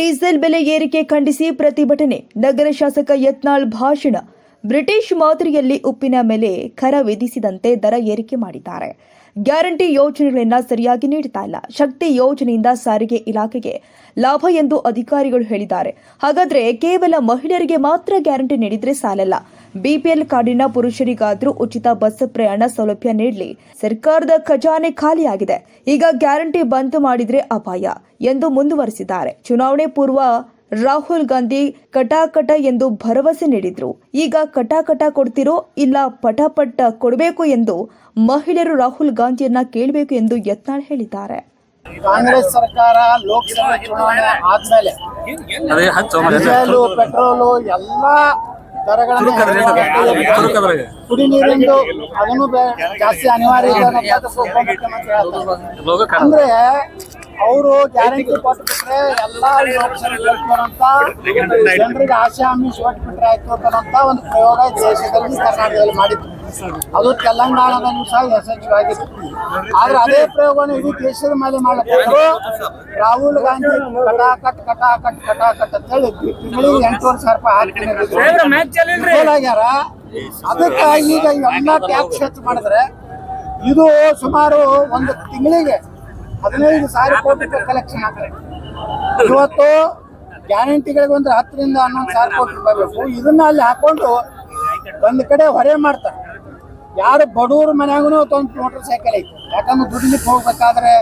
Diesel ಬೆಲೆ ಏರಿಕೆ ಖಂಡಿಸಿ ಪ್ರತಿಭಟನೆ. ನಗರ ಶಾಸಕ ಯತ್ನಾಳ್ ಭಾಷಣ. ಬ್ರಿಟಿಷ್ ಮಾದರಿಯಲ್ಲಿ ಉಪ್ಪಿನ ಮೇಲೆ ಕರ ವಿಧಿಸಿದಂತೆ ದರ ಏರಿಕೆ ಮಾಡಿದ್ದಾರೆ. ಗ್ಯಾರಂಟಿ ಯೋಜನೆಗಳನ್ನು ಸರಿಯಾಗಿ ನೀಡುತ್ತಾ ಇಲ್ಲ. ಶಕ್ತಿ ಯೋಜನೆಯಿಂದ ಸಾರಿಗೆ ಇಲಾಖೆಗೆ ಲಾಭ ಎಂದು ಅಧಿಕಾರಿಗಳು ಹೇಳಿದ್ದಾರೆ. ಹಾಗಾದರೆ ಕೇವಲ ಮಹಿಳೆಯರಿಗೆ ಮಾತ್ರ ಗ್ಯಾರಂಟಿ ನೀಡಿದರೆ ಸಾಲಲ್ಲ. ಬಿಪಿಎಲ್ ಕಾರ್ಡಿನ ಪುರುಷರಿಗಾದರೂ ಉಚಿತ ಬಸ್ ಪ್ರಯಾಣ ಸೌಲಭ್ಯ ನೀಡಲಿ. ಸರ್ಕಾರದ ಖಜಾನೆ ಖಾಲಿಯಾಗಿದೆ. ಈಗ ಗ್ಯಾರಂಟಿ ಬಂದ್ ಮಾಡಿದ್ರೆ ಅಪಾಯ ಎಂದು ಮುಂದುವರೆಸಿದ್ದಾರೆ. ಚುನಾವಣೆ ಪೂರ್ವ ರಾಹುಲ್ ಗಾಂಧಿ ಕಟಾಕಟ ಎಂದು ಭರವಸೆ ನೀಡಿದ್ರು. ಈಗ ಕಟಾಕಟ ಕೊಡ್ತಿರೋ ಇಲ್ಲ ಪಟಪಟ ಕೊಡಬೇಕು ಎಂದು ಮಹಿಳೆಯರು ರಾಹುಲ್ ಗಾಂಧಿಯನ್ನ ಕೇಳಬೇಕು ಎಂದು ಯತ್ನಾಳ್ ಹೇಳಿದ್ದಾರೆ. ಕಾಂಗ್ರೆಸ್ ಸರ್ಕಾರ ಲೋಕಸಭಾ ಚುನಾವಣೆ ಆದ್ಮೇಲೆ ಡೀಸೆಲ್ ಪೆಟ್ರೋಲು ಎಲ್ಲಾ ದರಗಳನ್ನು. ಕುಡಿ ನೀರಿಂದು ಅದನ್ನು ಜಾಸ್ತಿ ಅನಿವಾರ್ಯ ಇದೆ. ಅಂದ್ರೆ ಅವರು ಗ್ಯಾರಂಟಿ ಕೊಟ್ಟು ಬಿಟ್ರೆ ಎಲ್ಲಾ ಜನರಿಗೆ ಆಶೆ ಆಮಿಷ ಕೊಟ್ಟು ಬಿಟ್ರೆ ಆಯ್ತು ಅಂತ ಒಂದು ಪ್ರಯೋಗ ದೇಶದಲ್ಲಿ ಕರ್ನಾಟಕದಲ್ಲಿ ಮಾಡಿದ್ರು. ಅದು ತೆಲಂಗಾಣದಲ್ಲೂ ಸಹ ಯಶಸ್ವಿಯಾಗಿತ್ತು ಆದ್ರೆ ಅದೇ ಪ್ರಯೋಗವನ್ನು ಇಡೀ ದೇಶದ ಮೇಲೆ ಮಾಡಬೇಕು. ರಾಹುಲ್ ಗಾಂಧಿ ಕಟಾಕಟ್ ಕಟಾಕಟ್ ಕಟಾಕಟ್ ಅಂತ ಹೇಳಿ ತಿಂಗಳಿಗೆ ಎಂಟೂವರೆ ಸಾವಿರ ರೂಪಾಯಿ ಆಗ್ಯಾರ? ಅದಕ್ಕೆ ಈಗ ಎಲ್ಲ ಟ್ಯಾಕ್ಸ್ ಹೆಚ್ಚು ಮಾಡಿದ್ರೆ ಇದು ಸುಮಾರು ಒಂದು ತಿಂಗಳಿಗೆ ಹದಿನೈದು ಸಾವಿರ ಕೋಟಿ ರೂಪಾಯಿ ಕಲೆಕ್ಷನ್ ಆಗ್ತದೆ ಇವತ್ತು ಗ್ಯಾರಂಟಿಗಳಿಗೆ ಒಂದು ಹತ್ತರಿಂದ ಹನ್ನೊಂದು ಸಾವಿರ ಕೋಟಿ ರೂಪಾಯಿ ಬೇಕು. ಇದನ್ನ ಅಲ್ಲಿ ಹಾಕೊಂಡು ಒಂದು ಕಡೆ ಹೊರೆ ಮಾಡ್ತಾರೆ. ಯಾರು ಬಡವ್ರ ಮನ್ಯಾಗೂ ಒಂದು ಮೋಟರ್ ಸೈಕಲ್ ಐತಿ. ಯಾಕಂದ್ರೆ ದುಡಿಲಿಕ್ಕೆ ಹೋಗ್ಬೇಕಾದ್ರೆ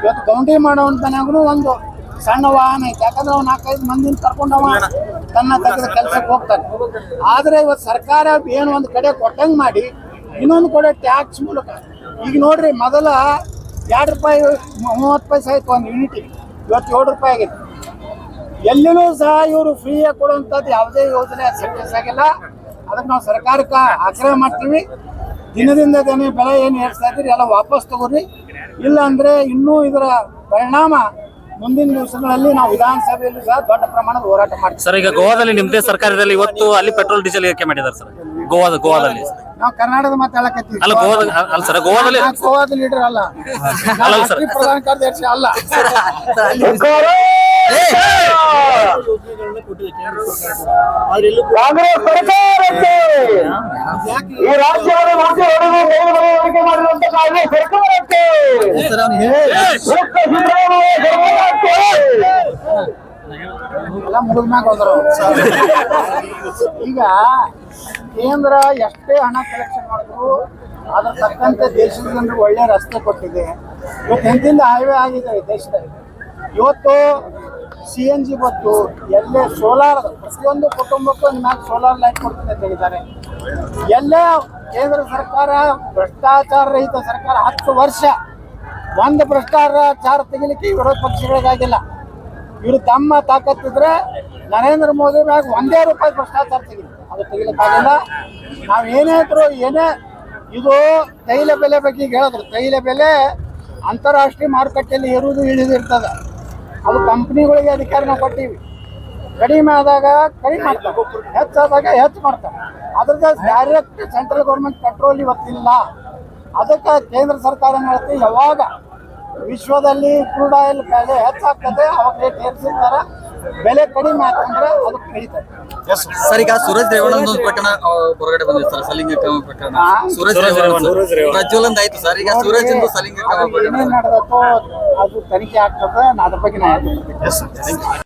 ಇವತ್ತು ಗೌಂಡಿ ಮಾಡೋನ್ ಮನ್ಯಾಗೂ ಒಂದು ಸಣ್ಣ ವಾಹನ ಐತಿ. ಯಾಕಂದ್ರೆ ಅವ್ನು ನಾಲ್ಕೈದು ಮಂದಿನ ಕರ್ಕೊಂಡವ ತನ್ನ ತೆಗೆದ ಕೆಲ್ಸಕ್ಕೆ ಹೋಗ್ತಾನೆ. ಆದ್ರೆ ಇವತ್ತು ಸರ್ಕಾರ ಏನು ಒಂದು ಕಡೆ ಕೊಟ್ಟಂಗ್ ಮಾಡಿ ಇನ್ನೊಂದು ಕಡೆ ಟ್ಯಾಕ್ಸ್ ಮೂಲಕ. ಈಗ ನೋಡ್ರಿ ಮೊದಲ ಎರಡು ರೂಪಾಯಿ ಮೂವತ್ತು ಪೈಸೆ ಆಯಿತು ಒಂದು ಯೂನಿಟಿಗೆ ಇವತ್ತು ಏಳು ರೂಪಾಯಿ ಆಗಿದೆ. ಎಲ್ಲಿನೂ ಸಹ ಇವರು ಫ್ರೀಯಾಗಿ ಕೊಡುವಂಥದ್ದು ಯಾವುದೇ ಯೋಜನೆ ಸಕ್ಸಸ್ ಆಗಿಲ್ಲ. ಅದಕ್ಕೆ ನಾವು ಸರ್ಕಾರಕ್ಕೆ ಆಗ್ರಹ ಮಾಡ್ತೀವಿ. ದಿನದಿಂದ ದಿನ ಬೆಲೆ ಏನು ಏರ್ಸ್ತಾ ಇದ್ದೀರಿ ಎಲ್ಲ ವಾಪಸ್ ತಗೋರಿ. ಇಲ್ಲ ಅಂದ್ರೆ ಇನ್ನೂ ಇದರ ಪರಿಣಾಮ ಮುಂದಿನ ದಿವಸಗಳಲ್ಲಿ ನಾವು ವಿಧಾನಸಭೆಯಲ್ಲೂ ಸಹ ದೊಡ್ಡ ಪ್ರಮಾಣದ ಹೋರಾಟ ಮಾಡ್ತೀವಿ. ಸರ್, ಈಗ ಗೋವಾದಲ್ಲಿ ನಿಮ್ಮದೇ ಸರ್ಕಾರದಲ್ಲಿ ಇವತ್ತು ಅಲ್ಲಿ ಪೆಟ್ರೋಲ್, ಡೀಸೆಲ್ ಏರಿಕೆ ಮಾಡಿದ್ದಾರೆ ಸರ್. ಗೋವಾದ ಗೋವಾದಲ್ಲಿ. ನಾವು ಕರ್ನಾಟಕದ ಮಾತಾಡಕತ್ತೀವಿ ಅಲ್ಲ ಗೋವಾದ ಅಲ್ಲ ಸರ್ ಗೋವಾದಲ್ಲಿ ನಾನು ಗೋವಾದ ಲೀಡರ್ ಅಲ್ಲ. ಅಲ್ಲ ಸರ್. ರಾಷ್ಟ್ರೀಯ ಪ್ರಧಾನ ಕಾರ್ಯದರ್ಶಿ ಅಲ್ಲ. ಕಾಂಗ್ರೆಸ್ ಸರ್ಕಾರಕ್ಕೆ ಈ ರಾಜ್ಯವನ್ನು ಮತ್ತೆ ಹೊಡೆದು ಮೇಲ್ಮನವರಿಕೆ ಮಾಡಿರುವಂತ ಕಾಂಗ್ರೆಸ್ ಸರ್ಕಾರಕ್ಕೆ ಮುಕ್ತ ಎಲ್ಲ ಮುಗಿದ್ಮ್ಯಾಗ ಹೋದ್ರು ಈಗ ಕೇಂದ್ರ ಎಷ್ಟೇ ಹಣ ಕಲೆಕ್ಷನ್ ಮಾಡಿದ್ರು ಅದ್ರ ತಕ್ಕಂತೆ ದೇಶದ ಜನರು ಒಳ್ಳೆ ರಸ್ತೆ ಕೊಟ್ಟಿದೆ. ಇವತ್ತು ಎಂತಿಂದ ಹೈವೇ ಆಗಿದೆ ದೇಶದಲ್ಲಿ. ಇವತ್ತು ಸಿ ಎನ್ ಜಿ ಬತ್ತು ಎಲ್ಲೇ ಸೋಲಾರ್, ಪ್ರತಿಯೊಂದು ಕುಟುಂಬಕ್ಕೂ ಮ್ಯಾಗ ಸೋಲಾರ್ ಲೈಟ್ ಕೊಡ್ತೀನಿ ಅಂತ ಹೇಳಿದ್ದಾರೆ. ಎಲ್ಲೇ ಕೇಂದ್ರ ಸರ್ಕಾರ ಭ್ರಷ್ಟಾಚಾರ ರಹಿತ ಸರ್ಕಾರ ಹತ್ತು ವರ್ಷ, ಒಂದು ಭ್ರಷ್ಟಾಚಾರ ತೆಗಿಲಿಕ್ಕೆ ವಿರೋಧ ಪಕ್ಷಗಳಿಗಾಗಿಲ್ಲ. ಇವರು ತಮ್ಮ ತಾಕತ್ತಿದ್ರೆ ನರೇಂದ್ರ ಮೋದಿ ಮ್ಯಾಗ ಒಂದೇ ರೂಪಾಯಿ ಭ್ರಷ್ಟಾಚಾರ ತೆಗಿಲಿ. ಅದು ತೆಗಿಲಿಕ್ಕಾಗಿಲ್ಲ ನಾವು ಏನೇ ಇದ್ರು ಏನೇ ಇದು ತೈಲ ಬೆಲೆ ಬಗ್ಗೆ ಹೇಳಿದ್ರು. ತೈಲ ಬೆಲೆ ಅಂತಾರಾಷ್ಟ್ರೀಯ ಮಾರುಕಟ್ಟೆಯಲ್ಲಿ ಏರುವುದು ಇಳಿದು ಇರ್ತದೆ. ಅದು ಕಂಪ್ನಿಗಳಿಗೆ ಅಧಿಕಾರ ನಾವು ಕೊಟ್ಟಿವಿ. ಕಡಿಮೆ ಆದಾಗ ಕಡಿಮೆ ಮಾಡ್ತಾರೆ. ಹೆಚ್ಚಾದಾಗ ಹೆಚ್ಚು ಮಾಡ್ತಾರೆ. ಅದ್ರದ್ದು ಡೈರೆಕ್ಟ್ ಸೆಂಟ್ರಲ್ ಗೌರ್ಮೆಂಟ್ ಕಂಟ್ರೋಲ್ ಇವತ್ತಿಲ್ಲ. ಅದಕ್ಕೆ ಕೇಂದ್ರ ಸರ್ಕಾರ ಹೇಳ್ತೀವಿ ಯಾವಾಗ? ವಿಶ್ವದಲ್ಲಿ ಕ್ರೂಡ್ ಆಯಿಲ್ ಬೆಲೆ ಹೆಚ್ಚಾಗ್ತದೆ ಅವಾಗ ರೇಟ್ ಏರಿಸಿರ್ತಾರೆ. ಬೆಲೆ ಕಡಿಮೆ ಆಗ್ತಂದ್ರೆ ಅದು ಕಡಿತದೆ. ಸರ್ ಈಗ ಸೂರಜ್ ರೇವಣ್ಣ ಒಂದು ಪ್ರಕರಣ ಆ, ಹೊರಗಡೆ ಬಂದಿದೆ ಸರ್ ಸಲಿಂಗಕಾಮ ಪ್ರಕರಣ. ಹಾ? ಸೂರಜ್ ರೇವಣ್ಣ ಪ್ರಜ್ವಲಂದ್ ಆಯ್ತು ಸರ್ ಈಗ ಸೂರಜ್ ಇಂದು ಅದು ಪ್ರಕರಣ ಏನೇನ್ ನಡೆದತ್ತೋ ಅದು ತನಿಖೆ ಆಗ್ತದೆ ನಾ ಅದ್ರ ಬಗ್ಗೆ ನಾ ಹೇಳ್ತೀನಿ